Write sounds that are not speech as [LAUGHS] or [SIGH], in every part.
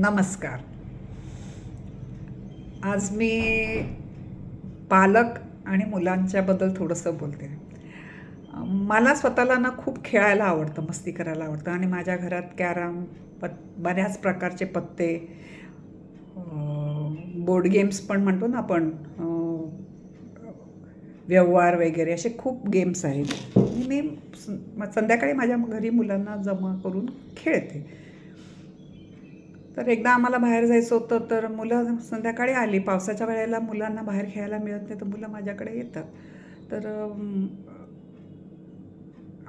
नमस्कार. आज मी पालक आणि मुलांच्याबद्दल थोडंसं बोलते. मला स्वतःला ना खूप खेळायला आवडतं मस्ती करायला आवडतं आणि माझ्या घरात कॅरम पत बऱ्याच प्रकारचे पत्ते बोर्ड गेम्स पण म्हणतो ना आपण व्यवहार वगैरे असे खूप गेम्स आहेत. मी संध्याकाळी माझ्या घरी मुलांना जमा करून खेळते. तर एकदा आम्हाला बाहेर जायचं होतं तर मुलं संध्याकाळी आली. पावसाच्या वेळेला मुलांना बाहेर खेळायला मिळत नाही तर मुलं माझ्याकडे येतात. तर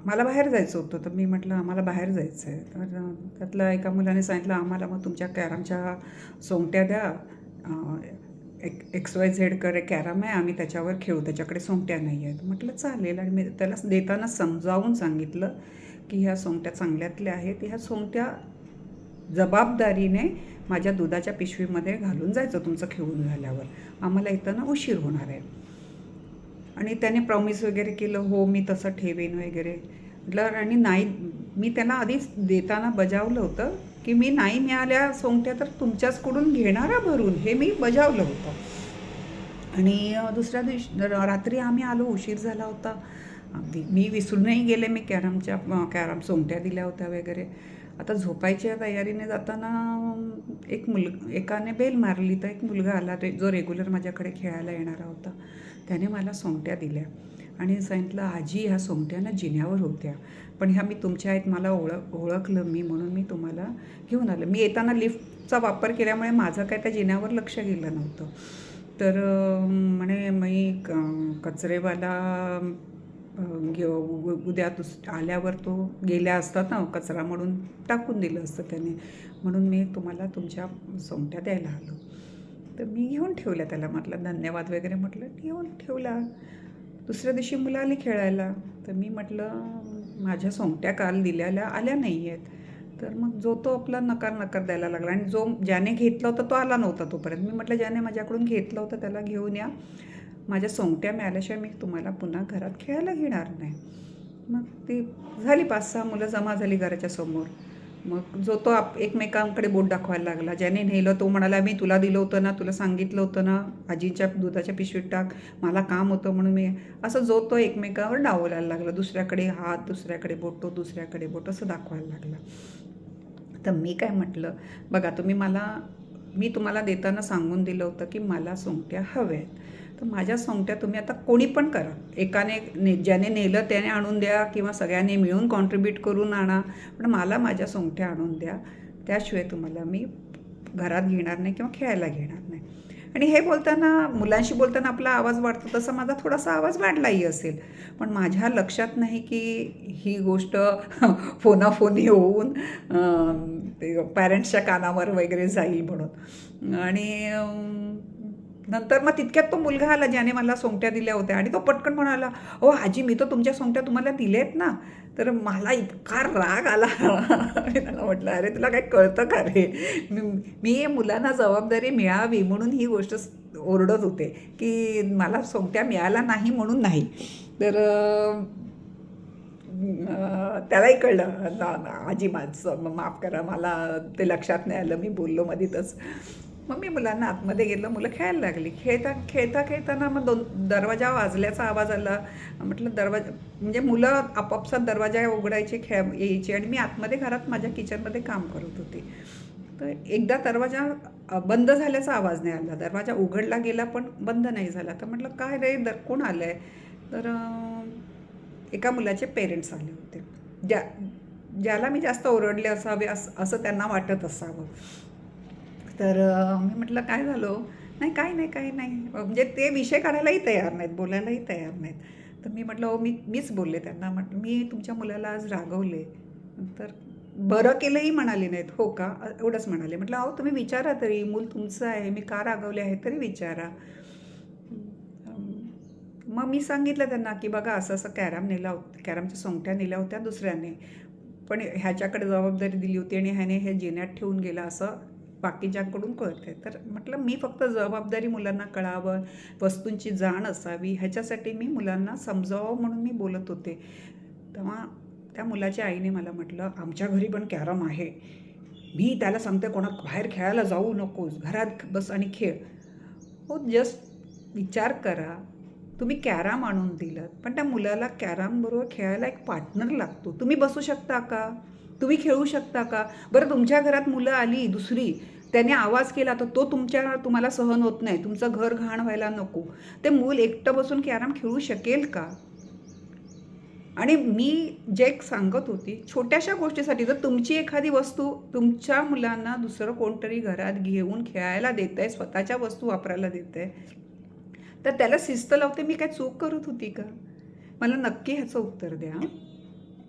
मला बाहेर जायचं होतं तर मी म्हटलं आम्हाला बाहेर जायचं आहे तर त्यातल्या एका मुलाने सांगितलं आम्हाला मग तुमच्या कॅरमच्या सोंगट्या द्या. एक एक्स वाय झेड करे कॅरम आहे आम्ही त्याच्यावर खेळू त्याच्याकडे सोंगट्या नाही आहेत. म्हटलं चालेल. आणि मी त्याला देताना समजावून सांगितलं की ह्या सोंगट्या चांगल्यातल्या आहेत ह्या सोंगट्या जबाबदारीने माझ्या दुधाच्या पिशवीमध्ये घालून जायचं तुमचं खेळून झाल्यावर. आम्हाला येताना उशीर होणार आहे. आणि त्याने प्रॉमिस वगैरे केलं हो मी तसं ठेवेन वगैरे. म्हटलं आणि नाही मी त्यांना आधीच देताना बजावलं होतं की मी नाही मिळाल्या सोंगट्या तर तुमच्याचकडून घेणारा भरून. हे मी बजावलं होतं. आणि दुसऱ्या दिवशी रात्री आम्ही आलो उशीर झाला होता. अगदी मी विसरूनही गेले मी कॅरमच्या कॅरम सोंगट्या दिल्या होत्या वगैरे. आता झोपायच्या तयारीने जाताना एक मुल एकाने बेल मारली तर एक मुलगा आला रे जो रेग्युलर माझ्याकडे खेळायला येणारा होता त्याने मला सोंगट्या दिल्या. आणि सांगितलं आजी ह्या सोंगट्या ना जिन्यावर होत्या. पण ह्या मी तुमच्या आहेत मला ओळख ओळखलं मी म्हणून मी तुम्हाला घेऊन आलं. मी येताना लिफ्टचा वापर केल्यामुळे माझं काय त्या जिन्यावर लक्ष गेलं नव्हतं. तर म्हणे मी क- कचरेवाला घेऊ उद्या दुस आल्यावर तो गेल्या असतात ना कचरा म्हणून टाकून दिलं असतं त्याने. म्हणून मी तुम्हाला तुमच्या सोंगट्या द्यायला आलो. तर मी घेऊन ठेवल्या त्याला म्हटलं धन्यवाद वगैरे म्हटलं घेऊन ठेवला. दुसऱ्या दिवशी मुलं आली खेळायला. तर मी म्हटलं माझ्या सोंगट्या काल दिल्याला आल्या नाही आहेत तर मग जो तो आपला नकार नकार द्यायला लागला आणि जो ज्याने घेतला होता तो आला नव्हता तोपर्यंत. मी म्हटलं ज्याने माझ्याकडून घेतलं होतं त्याला घेऊन या. माझ्या सोंगट्या मिळाल्याशिवाय मी तुम्हाला पुन्हा घरात खेळायला घेणार नाही. मग ती झाली पाच सहा मुलं जमा झाली घराच्या समोर. मग जो तो आप एकमेकांकडे बोट दाखवायला लागला. ज्याने नेलं तो म्हणाला मी तुला दिलं होतं ना तुला सांगितलं होतं ना आजीच्या दुधाच्या पिशवीत टाक मला काम होतं म्हणून मी असं जो तो एकमेकावर डावलायला लागला. दुसऱ्याकडे हात दुसऱ्याकडे बोट तो दुसऱ्याकडे बोट असं दाखवायला लागला. तर मी काय म्हटलं बघा तुम्ही मला मी तुम्हाला देताना सांगून दिलं होतं की मला सोंगट्या हव्या आहेत तर माझ्या सोंगट्या तुम्ही आता कोणी पण करा. एकाने ने ज्याने नेलं त्याने आणून द्या किंवा सगळ्यांनी मिळून कॉन्ट्रीब्यूट करून आणा. पण मला माझ्या सोंगट्या आणून द्या. त्याशिवाय तुम्हाला मी घरात घेणार नाही किंवा खेळायला घेणार नाही. आणि हे बोलताना मुलांशी बोलताना आपला आवाज वाढतो तसा माझा थोडासा आवाज वाढलाही असेल. पण माझ्या लक्षात नाही की ही गोष्ट [LAUGHS] फोनाफोनी होऊन पॅरेंट्सच्या कानावर वगैरे जाईल म्हणून. आणि नंतर मग तितक्यात तो मुलगा आला ज्याने मला सोंगट्या दिल्या होत्या. आणि तो पटकन म्हणाला हो आजी मी तर तुमच्या सोंगट्या तुम्हाला दिलेत ना. तर मला इतका राग आला. [LAUGHS] मी त्याला म्हटलं अरे तुला काय कळतं का रे? मी मी मुलांना जबाबदारी मिळावी म्हणून ही गोष्ट ओरडत होते की मला सोंगट्या मिळाल्या नाही म्हणून नाही. तर त्यालाही कळलं आजी माझं माफ करा मला ते लक्षात नाही आलं मी बोललो मधीतच. मग मी मुलांना आतमध्ये गेलं मुलं खेळायला लागली. खेळता खेळता खेळताना मग दोन दरवाजा वाजल्याचा आवाज आला. म्हटलं दरवाजा म्हणजे मुलं आपापसात दरवाजा उघडायचे खेळ यायची आणि मी आतमध्ये घरात माझ्या किचनमध्ये काम करत होते. तर एकदा दरवाजा बंद झाल्याचा आवाज नाही आला. दरवाजा उघडला गेला पण बंद नाही झाला. तर म्हटलं काय रे दर कोण आलं आहे तर एका मुलाचे पेरेंट्स आले होते. ज्या ज्याला मी जास्त ओरडले असावे असं असं त्यांना वाटत असावं. तर मी म्हटलं काय झालं? नाही काय नाही काय नाही. म्हणजे ते विषय काढायलाही तयार नाहीत बोलायलाही तयार नाहीत. तर मी म्हटलं हो मी मीच बोलले त्यांना. म्हट मी तुमच्या मुलाला आज रागवले. तर बरं केलंही म्हणाले नाहीत. हो का? एवढंच म्हणाले. म्हटलं अहो तुम्ही विचारा तरी मूल तुमचं आहे. मी का रागवले आहे तरी विचारा. मग मी सांगितलं त्यांना की बघा असं असं कॅरम नेला होत कॅरमच्या सोंगट्या नेल्या होत्या दुसऱ्याने. पण ह्याच्याकडे जबाबदारी दिली होती आणि ह्याने हे जिन्यात ठेवून गेला असं बाकीच्याकडून कळते तर म्हटलं मी फक्त जबाबदारी मुलांना कळावं वस्तूंची जाण असावी ह्याच्यासाठी मी मुलांना समजावं म्हणून मी बोलत होते. तेव्हा त्या मुलाच्या आईने मला म्हटलं आमच्या घरी पण कॅरम आहे. मी त्याला सांगते कोणा बाहेर खेळायला जाऊ नकोस घरात बस आणि खेळ. हो जस्ट विचार करा. तुम्ही कॅरम आणून दिलं पण त्या मुलाला कॅरमबरोबर खेळायला एक पार्टनर लागतो. तुम्ही बसू शकता का? तुम्ही खेळू शकता का? बरं तुमच्या घरात मुलं आली दुसरी त्याने आवाज केला तर तो तुमच्या तुम्हाला सहन होत नाही. तुमचं घर घाण व्हायला नको. ते मूल एकटं बसून कॅरम खेळू शकेल का? आणि मी जे सांगत होती छोट्याशा गोष्टीसाठी जर तुमची एखादी वस्तू तुमच्या मुलांना दुसरं कोणतरी घरात घेऊन खेळायला देत आहे स्वतःच्या वस्तू वापरायला देत आहे तर त्याला शिस्त लावते. मी काय चूक करत होती का? मला नक्की ह्याचं उत्तर द्या.